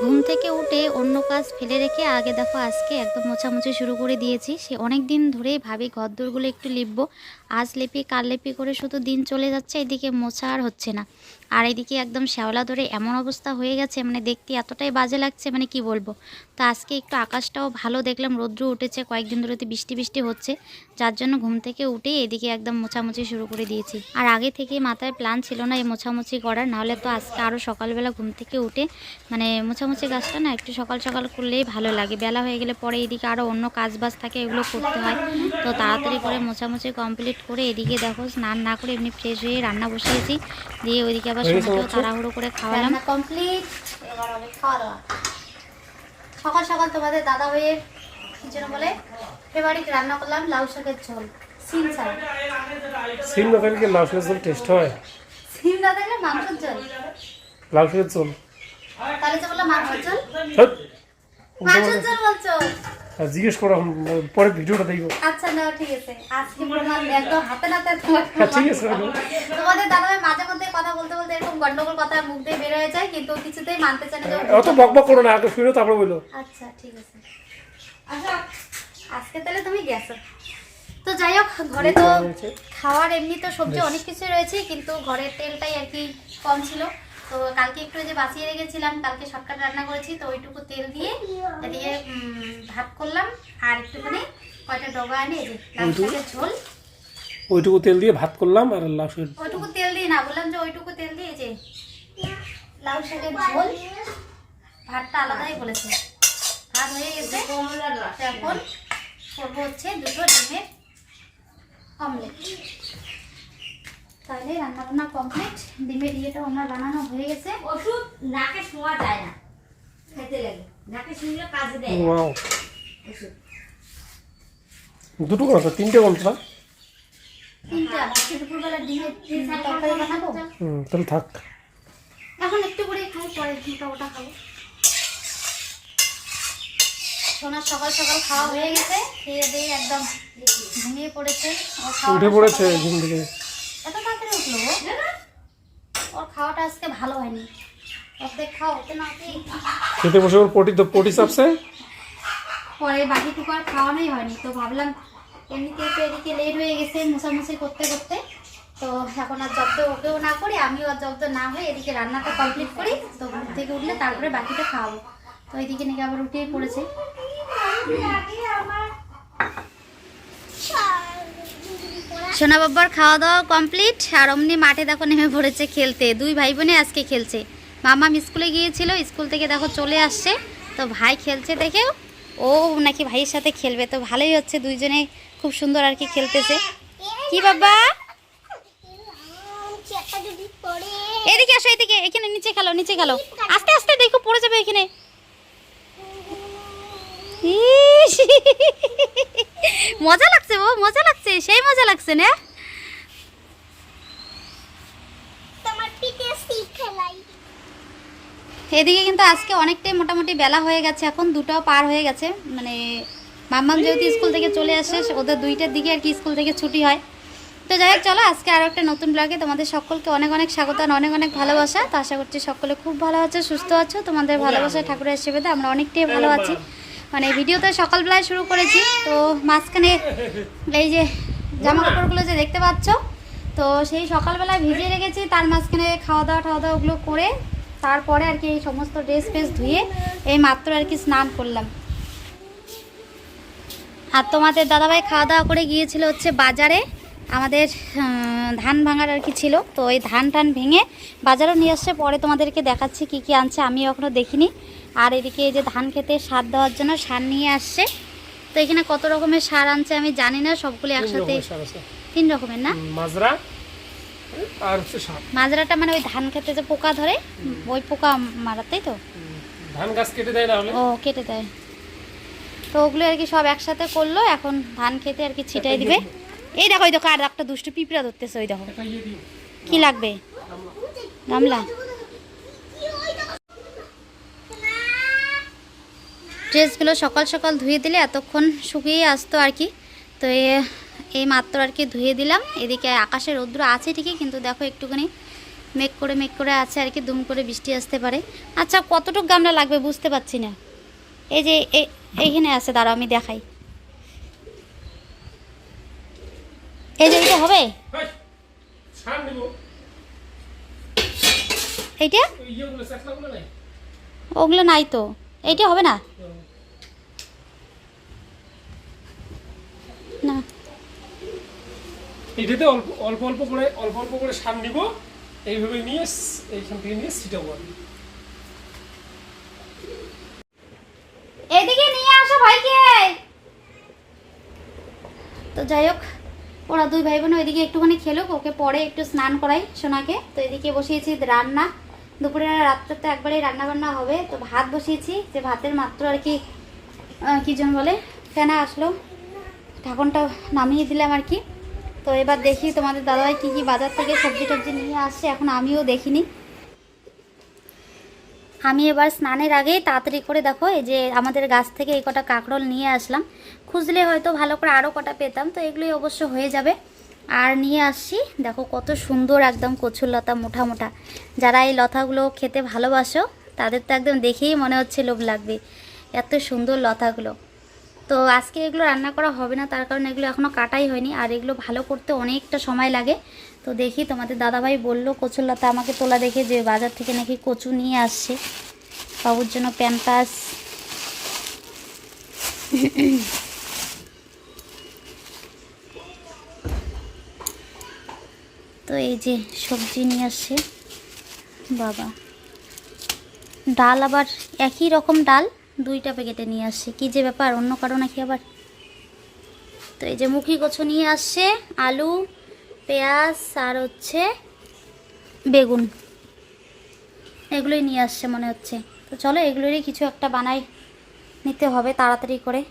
ঘুম থেকে উঠে অন্য কাজ ফেলে রেখে আগে দেখো আজকে একদম মোছামুছি শুরু করে দিয়েছি। সে অনেক দিন ধরেই ভাবি ঘরদোরগুলো একটু লিপবো। আজ লেপি কাল লেপি করে শুধু দিন চলে যাচ্ছে, এদিকে মোছা আর হচ্ছে না। আর এদিকে একদম শ্যাওলা ধরে এমন অবস্থা হয়ে গেছে মানে দেখতে এতটাই বাজে লাগছে মানে কি বলব। তো আজকে একটু আকাশটাও ভালো দেখলাম, রৌদ্র উঠেছে, কয়েকদিন ধরে তো বৃষ্টি বৃষ্টি হচ্ছে, যার জন্য ঘুম থেকে উঠে এদিকে একদম মোছামুছি শুরু করে দিয়েছি। আর আগে থেকে মাথায় প্ল্যান ছিল না এই মোছামুছি করার নাহলে তো আজকে আরও সকালবেলা ঘুম থেকে উঠে মানে মোছামুছি গাছটা না একটু সকাল সকাল করলেই ভালো লাগে। বেলা হয়ে গেলে পরে এদিকে আরও অন্য কাজ বাজ থাকে, এগুলো করতে হয়। তো তাড়াতাড়ি করে মোছামুছি কমপ্লিট করে এদিকে দেখো, স্নান না করে এমনি ফ্রেশ হয়ে রান্না বসিয়েছি, দিয়ে ওইদিকে আবার সোনাকেও তাড়াহুড়ো করে খাওয়ালাম। কমপ্লিট এবার হবে খাওয়া দাওয়া সকাল সকাল তোমাদের দাদা কি যেন বলে ফেভারিট রান্না করলাম লাউ শাকের ঝোল সিম ছাড়া সিম না থাকলে লাউ শাকের ঝোল টেস্ট হয়? সিম না থাকলে মাংসের ঝোল। লাউ শাকের ঝোল। তাহলে যে বললাম মাংসের ঝোল। মাংসের ঝোল বলছো? জিজ্ঞেস করো পরে ভিডিওটা দেখব। আচ্ছা না ঠিক আছে। আজকে প্রমাণ একদম হাতে নাতে হ্যাঁ, ঠিক আছে, তোমাদের দাদা মাঝে মধ্যে কথা বলতে বলতে এরকম গন্ডগোল কথা মুখ দিয়ে বের হয়ে যায় কিন্তু কিছুতেই মানতে চায় না অত বক বক করো না আগে শুনে তারপরে বলো। আচ্ছা ঠিক আছে। আচ্ছা আজকে তাহলে তুমি গেছো। তো যাই হোক ঘরে তো খাওয়ার এমনি তো সবজি অনেক কিছু রয়েছে কিন্তু ঘরের তেলটাই আর কি কম ছিল। তো কালকে একটু যে বাঁচিয়ে রেখেছিলাম কালকে শর্টকাট রান্না করেছি তো ওইটুকু তেল দিয়ে দিয়ে ভাত করলাম আর একটুখানি কয়টা ডগা এনে এই যে লাউ ওইটুকু? শাকের ঝোল। ওইটুকু তেল দিয়ে ভাত করলাম আর লাউ শাকের ওইটুকু তেল দিয়ে না বললাম যে ওইটুকু তেল দিয়ে যে লাউ শাকের ঝোল ভাতটা আলাদাই বলেছে। ভাত হয়ে গেছে এখন করব হচ্ছে দুটো ডিমের অমলেট। তাহলে রান্না বান্না কমপ্লিট ডিমের ইয়েটা আমার বানানো হয়ে গেছে। ওষুধ নাকে শোয়া যায় না। খেতে লাগে। নাকে শুনলে কাজে দেয় ওয়াও। ওষুধ। দুটো কম তিনটে কম না তিনটা। আজকে দুপুরবেলা ডিমের তরকারি বানাবো? হুম তাহলে থাক। এখন একটু করে খাই পরে মোটা ওটা খাব। সোনার সকাল সকাল খাওয়া হয়ে গেছে। খেয়ে দিয়ে একদম ঘুমিয়ে পড়েছে। উঠে পড়েছে ঘুম থেকে। এত তাড়াতাড়ি উঠল? ওর খাওয়াটা আজকে ভালো হয়নি। অর্ধেক খাও ওতে না খেতে বসে ওর পটি তো পটি চাপছে? পরে বাকিটুকু আর খাওয়ানোই হয়নি। তো ভাবলাম এমনিতেই তো এদিকে লেট হয়ে গেছে মোছামুছি করতে করতে। তো এখন আর জব্দ ওকেও না করি আমিও আর জব্দ না হয়ে এদিকে রান্নাটা কমপ্লিট করি তো ঘুম থেকে উঠলে তারপরে বাকিটা খাওয়াবো। তো এদিকে নাকি আবার উঠেই পড়েছে। সোনা বাবার খাওয়া দাওয়া কমপ্লিট আর অমনি মাঠে দেখো নেমে পড়েছে খেলতে। দুই ভাই বোনে আজকে খেলছে। মামাম স্কুলে গিয়েছিল, স্কুল থেকে দেখো চলে আসছে। তো ভাই খেলছে দেখেও। ও নাকি ভাইয়ের সাথে খেলবে। তো ভালোই হচ্ছে, দুইজনে খুব সুন্দর আর কি খেলতেছে। কি বাবা? এদিকে আসো, এদিকে। এখানে নিচে খেলো নিচে খেলো। আস্তে আস্তে দেখো, পড়ে যাবে এখানে। মজা লাগছে ও মজা লাগছে সেই মজা লাগছে না? এদিকে কিন্তু আজকে অনেকটাই মোটামুটি বেলা হয়ে গেছে এখন দুটাও পার হয়ে গেছে। মানে মাম্মাম যেহেতু স্কুল থেকে চলে আসে ওদের দুইটার দিকে আর কি স্কুল থেকে ছুটি হয়। তো যাই হোক চলো আজকে আরও একটা নতুন ব্লগে তোমাদের সকলকে অনেক অনেক স্বাগত আর অনেক অনেক ভালোবাসা। তো আশা করছি সকলে খুব ভালো আছো সুস্থ আছো। তোমাদের ভালোবাসায় ঠাকুরের আশীর্বাদে আমরা অনেকটাই ভালো আছি। মানে ভিডিওতে সকালবেলায় শুরু করেছি, তো মাঝখানে এই যে জামা কাপড়গুলো যে দেখতে পাচ্ছ, তো সেই সকালবেলায় ভিজিয়ে রেখেছি, তার মাঝখানে খাওয়া দাওয়া খাওয়া দাওয়া ওগুলো করে, তারপরে আর কি এই সমস্ত ড্রেস ফ্রেস ধুয়ে এই মাত্র আর কি স্নান করলাম। আর তোমাদের দাদাভাই খাওয়া দাওয়া করে গিয়েছিল হচ্ছে বাজারে আমাদের ধান ভাঙার আর কি ছিল। তো ওই ধান টান ভেঙে বাজারও নিয়ে আসছে। পরে তোমাদেরকে দেখাচ্ছি কি কি আনছে। আমি এখনও দেখিনি। আর এদিকে এই যে ধান খেতে সার দেওয়ার জন্য সার নিয়ে আসছে। তো এখানে কত রকমের সার আনছে আমি জানি না। সবগুলো একসাথে। তিন রকমের না? মাজরা আর মাজরাটা মানে ওই ধান খেতে যে পোকা ধরে ওই পোকা মারাতেই তো? ধান গাছ কেটে দেয় না ও কেটে দেয়। তো ওগুলো আর কি সব একসাথে করল। এখন ধান খেতে আর কি ছিটাই দিবে। এই দেখো ওই দেখো, আর একটা দুষ্টু পিঁপড়া ধরতেছে, ওই দেখো। কি লাগবে? গামলা। ড্রেসগুলো সকাল সকাল ধুয়ে দিলে এতক্ষণ শুকিয়ে আসতো আর কি। তো এই মাত্র আর কি ধুয়ে দিলাম। এদিকে আকাশে রৌদ্র আছে ঠিকই, কিন্তু দেখো একটুখানি মেঘ করে মেঘ করে আছে আর কি, দুম করে বৃষ্টি আসতে পারে। আচ্ছা কতটুকু গামলা লাগবে বুঝতে পারছি না। এই যে এইখানে আছে, দাঁড়াও, আমি দেখাই। এই যে হবে? এইটা? ওগুলো নাই তো। এইটা হবে না? না। এটাতে অল্প অল্প অল্প করে অল্প অল্প করে সার নিব। এইভাবে নিয়ে এইখান থেকে নিয়ে ছিটাবো আমি এদিকে নিয়ে আসো ভাইকে। তো যাই হোক ওরা দুই ভাই বোন ওইদিকে একটুখানি খেলুক ওকে পরে একটু স্নান করাই সোনাকে। তো এদিকে বসিয়েছি রান্না। দুপুরে রাত্রে তো একবারেই রান্না বান্না হবে। তো ভাত বসিয়েছি যে ভাতের মাত্র আর কি আহ, কি জন বলে ফেনা আসলো। ঢাকনটা নামিয়ে দিলাম আর কি। তো এবার দেখি তোমাদের দাদাভাই কী কী বাজার থেকে সবজি টবজি নিয়ে আসছে। এখন আমিও দেখিনি। আমি এবার স্নানের আগেই তাড়াতাড়ি করে দেখো, এই যে আমাদের গাছ থেকে এই কটা কাঁকরোল নিয়ে আসলাম। খুঁজলে হয়তো ভালো করে আরও কটা পেতাম, তো এগুলোই অবশ্য হয়ে যাবে। আর নিয়ে আসছি, দেখো কত সুন্দর একদম কচুর লতা মোটা মোটা। যারা এই লতাগুলো খেতে ভালোবাসো, তাদের তো একদম দেখেই মনে হচ্ছে লোভ লাগবে, এত সুন্দর লতাগুলো। তো আজকে এগুলো রান্না করা হবে না, তার কারণে এগুলো এখনও কাটাই হয়নি, আর এগুলো ভালো করতে অনেকটা সময় লাগে। তো দেখি তোমাদের দাদাভাই বলল, কচুরলতা আমাকে তোলা দেখে যে বাজার থেকে নাকি কচু নিয়ে আসছে। বাবুর জন্য প্যাম্পাস তো এই যে সবজি নিয়ে আসছে। বাবা। ডাল আবার একই রকম ডাল, দুইটা প্যাকেটে নিয়ে আসছে। কি যে ব্যাপার, অন্য কারও নাকি আবার। তো এই যে মুখি কচু নিয়ে আসছে, আলু পেঁয়াজ আর হচ্ছে বেগুন। এগুলোই নিয়ে আসছে মনে হচ্ছে। তো চলো এগুলোরই কিছু একটা বানাই। নিতে হবে তাড়াতাড়ি করে।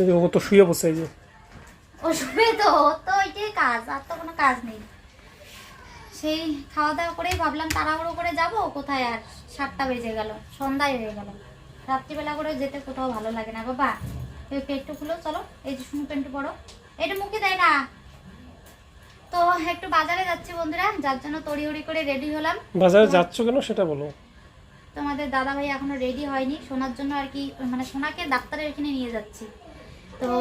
এই যে ও তো শুয়ে বসে এই যে। ও শুবে তো তো ওইটাই কাজ আর তো কোনো কাজ নেই। সেই খাওয়া দাওয়া করেই ভাবলাম তাড়াহুড়ো করে যাব কোথায় আর সাতটা বেজে গেল সন্ধ্যায় হয়ে গেল। রাত্রিবেলা করে যেতে কোথাও ভালো লাগে না বাবা এই পেটটু খুলো চলো এই যে শুনু পেন্টু পড়ো এটা মুখে দেয় না। তো একটু বাজারে যাচ্ছি বন্ধুরা যার জন্য তড়িহড়ি করে রেডি হলাম। বাজারে যাচ্ছ কেন সেটা বলো। তোমাদের দাদা ভাই এখনও রেডি হয়নি শোনার জন্য আর কি মানে সোনাকে ডাক্তারের এখানে নিয়ে যাচ্ছি। তো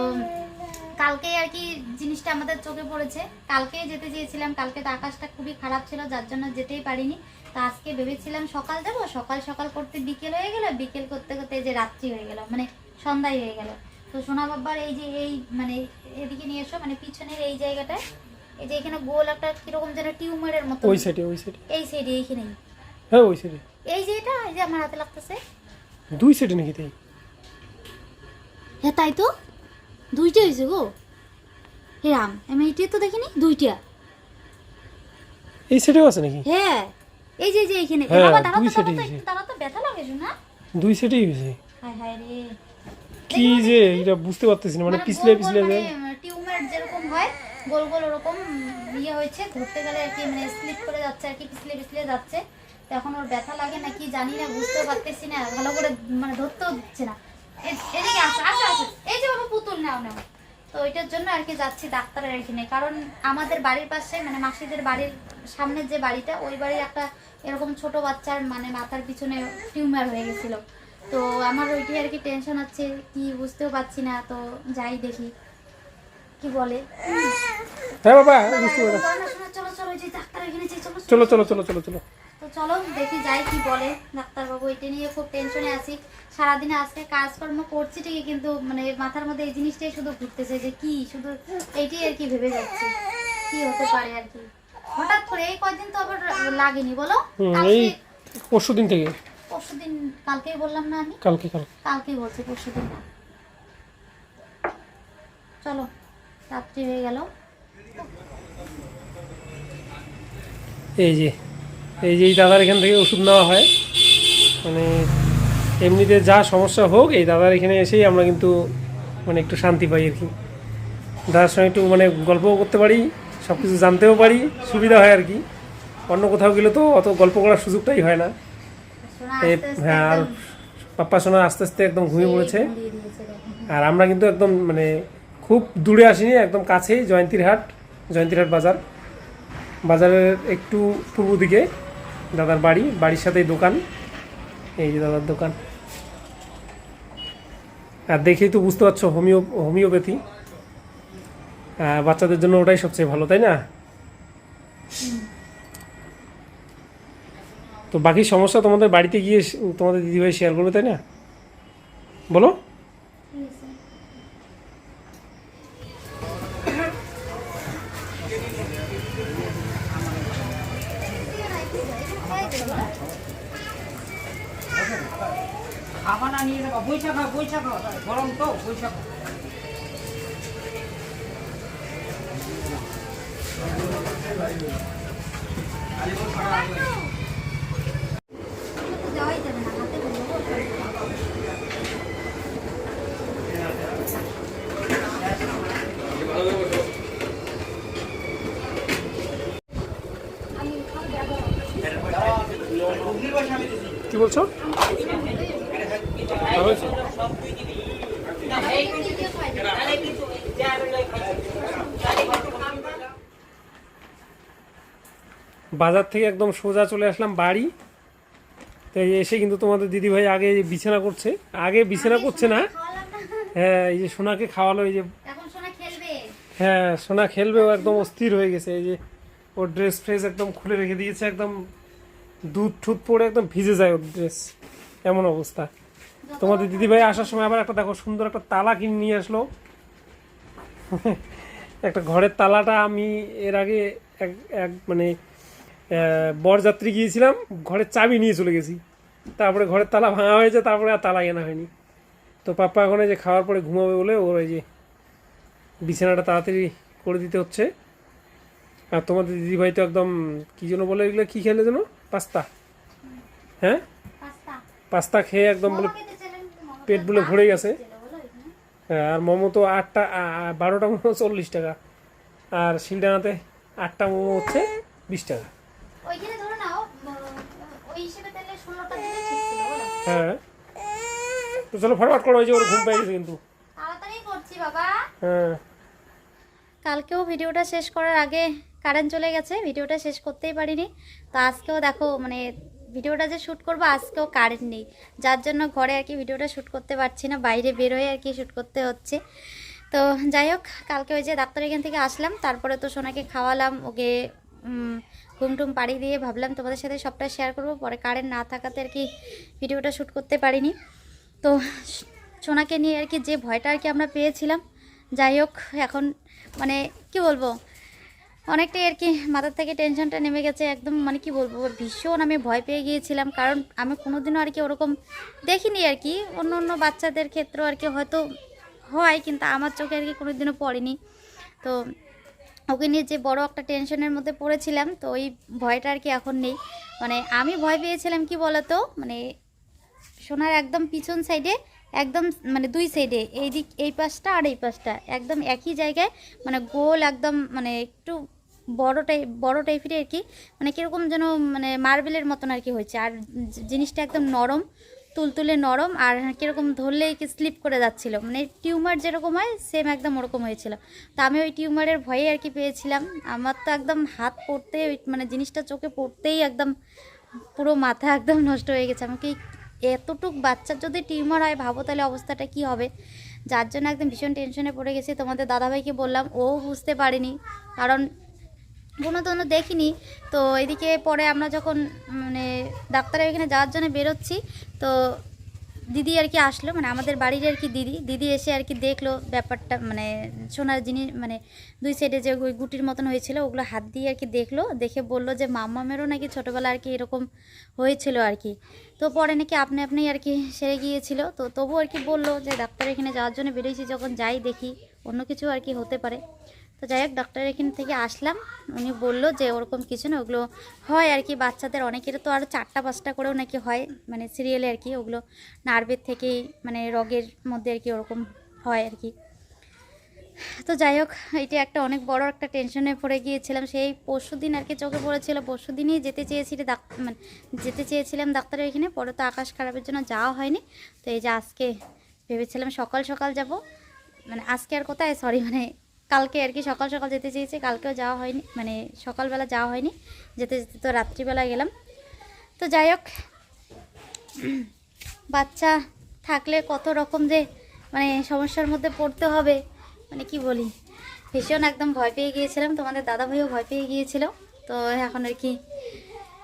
কালকে আর কি জিনিসটা আমাদের চোখে পড়েছে। কালকে যেতে চেয়েছিলাম কালকে তো আকাশটা খুবই খারাপ ছিল যার জন্য যেতেই পারিনি। তো আজকে ভেবেছিলাম সকাল যাব সকাল সকাল করতে বিকেল হয়ে গেল বিকেল করতে করতে যে রাত্রি হয়ে গেল মানে সন্ধ্যায় হয়ে গেল। তো সোনা বাবার এই যে এই মানে এদিকে নিয়ে এসো মানে পিছনের এই জায়গাটায় এই যে এখানে গোল একটা কীরকম যেন টিউমারের মতো। ওই সাইডে ওই সাইডে এই সাইডে এইখানেই। হ্যাঁ ওই সাইডে এই যে এটা এই যে আমার হাতে লাগতেছে। দুই সাইডে নাকি তাই? হ্যাঁ তাই তো। দুইটা হয়েছে গো। হে রাম আমি এইটা তো দেখিনি দুইটা। এই সাইডেও আছে নাকি? হ্যাঁ এই যে যে এইখানে হ্যাঁ, বাবা দাঁড়াও দুই তো, দাঁড়াও তো, হয়েছে। একটু দাঁড়াও তো ব্যথা লাগে না? দুই সাইডেই হয়েছে। হায় হায় রে। কি যে এটা বুঝতে পারতেছি না মানে পিছলে পিছলে যায় টিউমার যেরকম হয় গোল গোল ওরকম ইয়ে হয়েছে ধরতে গেলে আর কি মানে স্লিপ করে যাচ্ছে আর কি পিছলে পিছলে যাচ্ছে। তো এখন ওর ব্যথা লাগে না কি জানি না বুঝতে পারতেছি না ভালো করে মানে ধরতেও হচ্ছে না এ- এদিকে আসো আসো আসো এই যে বাবা পুতুল নাও নাও তো ওইটার জন্য আর কি যাচ্ছি ডাক্তারের এখানে। কারণ আমাদের বাড়ির পাশে মানে মাসিদের বাড়ির সামনের যে বাড়িটা ওই বাড়ির একটা এরকম ছোট বাচ্চার মানে মাথার পিছনে টিউমার হয়ে গেছিল। তো আমার ওইটাই আর কি টেনশন হচ্ছে কি বুঝতেও পারছি না তো যাই দেখি কি বলে। হ্যাঁ বাবা চলো চলো। চলো চলো চলো চলো চলো। চলো দেখি যাই কি বলে। ডাক্তারবাবু এটা নিয়ে খুব টেনশনে আছি। সারাদিনে আজকে কাজকর্ম করছি ঠিকই কিন্তু মানে মাথার মধ্যে এই জিনিসটাই শুধু ঘুরতেছে যে কি শুধু এইটাই আর কি ভেবে যাচ্ছে। কি হতে পারে আর কি। হঠাৎ করে এই কয়দিন তো আবার লাগেনি বলো? এই পরশু দিন থেকে। পরশু দিন কালকেই বললাম না আমি? কালকে কালকে। কালকেই বলছি পরশু দিন না। চলো রাত্রি হয়ে গেল। এই যে এই যে এই দাদার এখান থেকে ওষুধ নেওয়া হয়। মানে এমনিতে যা সমস্যা হোক এই দাদার এখানে এসেই আমরা কিন্তু মানে একটু শান্তি পাই আর কি। দাদার সঙ্গে একটু মানে গল্পও করতে পারি সব কিছু জানতেও পারি সুবিধা হয় আর কি। অন্য কোথাও গেলে তো অত গল্প করার সুযোগটাই হয় না। হ্যাঁ আর পাপ্পা সোনা আস্তে আস্তে একদম ঘুমিয়ে পড়েছে। আর আমরা কিন্তু একদম মানে খুব দূরে আসিনি একদম কাছেই জয়ন্তীর হাট জয়ন্তীর হাট বাজার। বাজারের একটু পূর্ব দিকে। দাদার বাড়ি, বাড়ির সাথেই দোকান। এই যে দাদার দোকান। আর দেখেই তো বুঝতে পারছ, হোমিও, হোমিওপ্যাথি। বাচ্চাদের জন্য ওটাই সবচেয়ে ভালো, তাই না? তো বাকি সমস্যা তোমাদের বাড়িতে গিয়ে, তোমাদের দিদিভাই শেয়ার করবে, তাই না? বলো। নিয়ে যাব বৈশাখ বৈশাখ গরম তো বৈশাখ তো যাওয়াই যাবে না হাতে বলব কি বলছো ভালো হয়েছে? বাজার থেকে একদম সোজা চলে আসলাম বাড়ি। তো এই এসে কিন্তু তোমাদের দিদিভাই আগে বিছানা করছে। আগে বিছানা করছে না? হ্যাঁ এই যে সোনাকে খাওয়ালো এই যে এখন সোনা খেলবে। হ্যাঁ সোনা খেলবেও একদম অস্থির হয়ে গেছে। এই যে ওর ড্রেস ফ্রেস একদম খুলে রেখে দিয়েছে একদম দুধ ঠুধ পড়ে একদম ভিজে যায় ওর ড্রেস এমন অবস্থা। তোমাদের দিদিভাই আসার সময় আবার একটা দেখো সুন্দর একটা তালা কিনে নিয়ে আসলো। একটা ঘরের তালাটা আমি এর আগে এক এক মানে বরযাত্রী গিয়েছিলাম ঘরের চাবি নিয়ে চলে গেছি। তারপরে ঘরের তালা ভাঙা হয়েছে তারপরে আর তালা কেনা হয়নি। তো পাপ্পা এখন যে খাওয়ার পরে ঘুমাবে বলে ওর এই যে বিছানাটা তাড়াতাড়ি করে দিতে হচ্ছে। আর তোমাদের দিদিভাই তো একদম কী যেন বলে এগুলো কী খেলে যেন? পাস্তা। হ্যাঁ? পাস্তা। খেয়ে একদম বলে পেট বলে ভরে গেছে। হ্যাঁ, আর মোমো তো আটটা বারোটা মোমো চল্লিশ টাকা। আর শিলডাঙাতে আটটা মোমো হচ্ছে বিশ টাকা। হ্যাঁ। তো চলো করো ওই যে ওর ঘুম পেয়ে গেছে কিন্তু। তাড়াতাড়ি করছি বাবা। হ্যাঁ। কালকেও ভিডিওটা শেষ করার আগে কারেন্ট চলে গেছে ভিডিওটা শেষ করতেই পারিনি। তো আজকেও দেখো মানে ভিডিওটা যে শ্যুট করব আজকেও কারেন্ট নেই। যার জন্য ঘরে আর কি ভিডিওটা শ্যুট করতে পারছি না বাইরে বেরোয় আর কি শ্যুট করতে হচ্ছে। তো যাই হোক কালকে ওই যে ডাক্তার এখান থেকে আসলাম তারপরে তো সোনাকে খাওয়ালাম ওকে ঘুম টুম পাড়ি দিয়ে ভাবলাম তোমাদের সাথে সবটা শেয়ার করব। পরে কারেন্ট না থাকাতে আর কি ভিডিওটা শ্যুট করতে পারিনি। তো সোনাকে নিয়ে আর কি যে ভয়টা আর কি আমরা পেয়েছিলাম, যাই হোক এখন মানে কি বলব, অনেকটাই আর কি মাথার থেকে টেনশনটা নেমে গেছে একদম মানে কি বলব, ভীষণ আমি ভয় পেয়ে গিয়েছিলাম। কারণ আমি কোনোদিনও আর কি ওরকম দেখিনি আর কি, অন্য অন্য বাচ্চাদের ক্ষেত্রেও আর কি হয়তো হয়, কিন্তু আমার চোখে আর কি কোনোদিনও পড়েনি। তো ওকে নিয়ে যে বড় একটা টেনশনের মধ্যে পড়েছিলাম, তো ওই ভয়টা আর কি এখন নেই। মানে আমি ভয় পেয়েছিলাম কি বলতো? মানে সোনার একদম পিছন সাইডে একদম মানে দুই সাইডে এই দিক, এই পাশটা আর এই পাশটা, একদম একই জায়গায় মানে গোল একদম মানে একটু বড় টাইপ বড় টাইপের আর কি মানে কীরকম যেন মানে মার্বেলের মতন আর কি হয়েছে। আর জিনিসটা একদম নরম তুলতুলে নরম আর কীরকম ধরলেই কি স্লিপ করে যাচ্ছিল। মানে টিউমার যেরকম হয় সেম একদম ওরকম হয়েছিল। তো আমি ওই টিউমারের ভয়ে আর কি পেয়েছিলাম। আমার তো একদম হাত পড়তে মানে জিনিসটা চোখে পড়তেই একদম পুরো মাথা একদম নষ্ট হয়ে গেছে। আমাকে এতটুক বাচ্চার যদি টিউমার হয়, ভাবো তাহলে অবস্থাটা কি হবে? যার জন্য একদম ভীষণ টেনশনে পড়ে গেছি। তোমাদের দাদাভাইকে বললাম, ও বুঝতে পারেনি। কারণ কোনো কোনো দেখিনি। তো এদিকে পরে আমরা যখন মানে ডাক্তারের এখানে যাওয়ার জন্য বেরোচ্ছি, তো দিদি আর কি আসলো মানে আমাদের বাড়ির আর কি দিদি। দিদি এসে আর কি দেখল ব্যাপারটা মানে সোনার জিনিস মানে দুই সাইডে যে ওই গুটির মতন হয়েছিল, ওগুলো হাত দিয়ে আর কি দেখল। দেখে বলল যে, মাম্মামেরও নাকি ছোটোবেলা আর কি এরকম হয়েছিল আর কি। তো পরে নাকি আপনি আপনি আর কি সেরে গিয়েছিল। তো তবু আর কি বলল যে ডাক্তার এখানে যাওয়ার জন্য বেরিয়েছি যখন যাই দেখি, অন্য কিছু আর কি হতে পারে। তো যাই হোক ডক্টর এখান থেকে আসলাম। উনি বলল যে ওরকম কিছু না, ওগুলো হয় আর কি বাচ্চাদের। অনেকের তো আরও চারটা, পাঁচটা করেও নাকি হয় মানে সিরিয়ালে আর কি ওগুলো নার্ভের থেকেই মানে রগের মধ্যে আর কি ওরকম হয় আর কি। তো যাই হোক, এটা একটা অনেক বড় একটা টেনশনে পড়ে গিয়েছিলাম। সেই পরশু দিন আর কি চোখে পড়েছিল। পরশু দিনই যেতে চেয়েছিলি ডাক্তার মানে যেতে চেয়েছিলাম ডাক্তারের এখানে। পরে তো আকাশ খারাপের জন্য যাওয়া হয়নি। তো এই যে আজকে ভেবেছিলাম সকাল সকাল যাব। মানে আজকে আর কোথায়? সরি মানে কালকে আর কি সকাল সকাল যেতে চেয়েছি কালকেও যাওয়া হয়নি মানে সকালবেলা যাওয়া হয়নি যেতে যেতে তো রাত্রিবেলা গেলাম। তো যাই হোক বাচ্চা থাকলে কত রকম যে মানে সমস্যার মধ্যে পড়তে হবে মানে কি বলি? ভীষণ একদম ভয় পেয়ে গিয়েছিলাম তোমাদের দাদা ভাইও ভয় পেয়ে গিয়েছিল তো এখন আর কি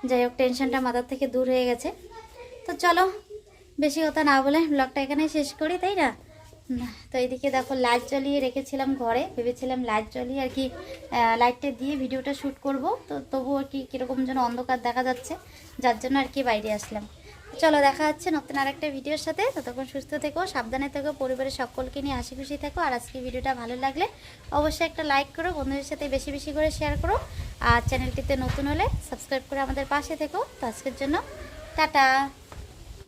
যাই হোক টেনশনটা মাথার থেকে দূর হয়ে গেছে। তো চলো বেশি কথা না বলে ব্লগটা এখানে শেষ করি তাই না, তো এদিকে দেখো লাইট জ্বালিয়ে রেখেছিলাম ঘরে। ভেবেছিলাম লাইট জ্বালিয়ে আর কি লাইটটা দিয়ে ভিডিওটা শ্যুট করব। তো তবু আর কি কীরকম যেন অন্ধকার দেখা যাচ্ছে, যার জন্য আর কি বাইরে আসলাম। চলো দেখা হচ্ছে নতুন আরেকটা ভিডিওর সাথে। ততক্ষণ সুস্থ থেকো, সাবধানে থেকো, পরিবারের সকলকে নিয়ে হাসি খুশি থেকো। আর আজকে ভিডিওটা ভালো লাগলে অবশ্যই একটা লাইক করো, বন্ধুদের সাথে বেশি বেশি করে শেয়ার করো। আর চ্যানেলটিতে নতুন হলে সাবস্ক্রাইব করে আমাদের পাশে থেকো। তো আজকের জন্য টাটা।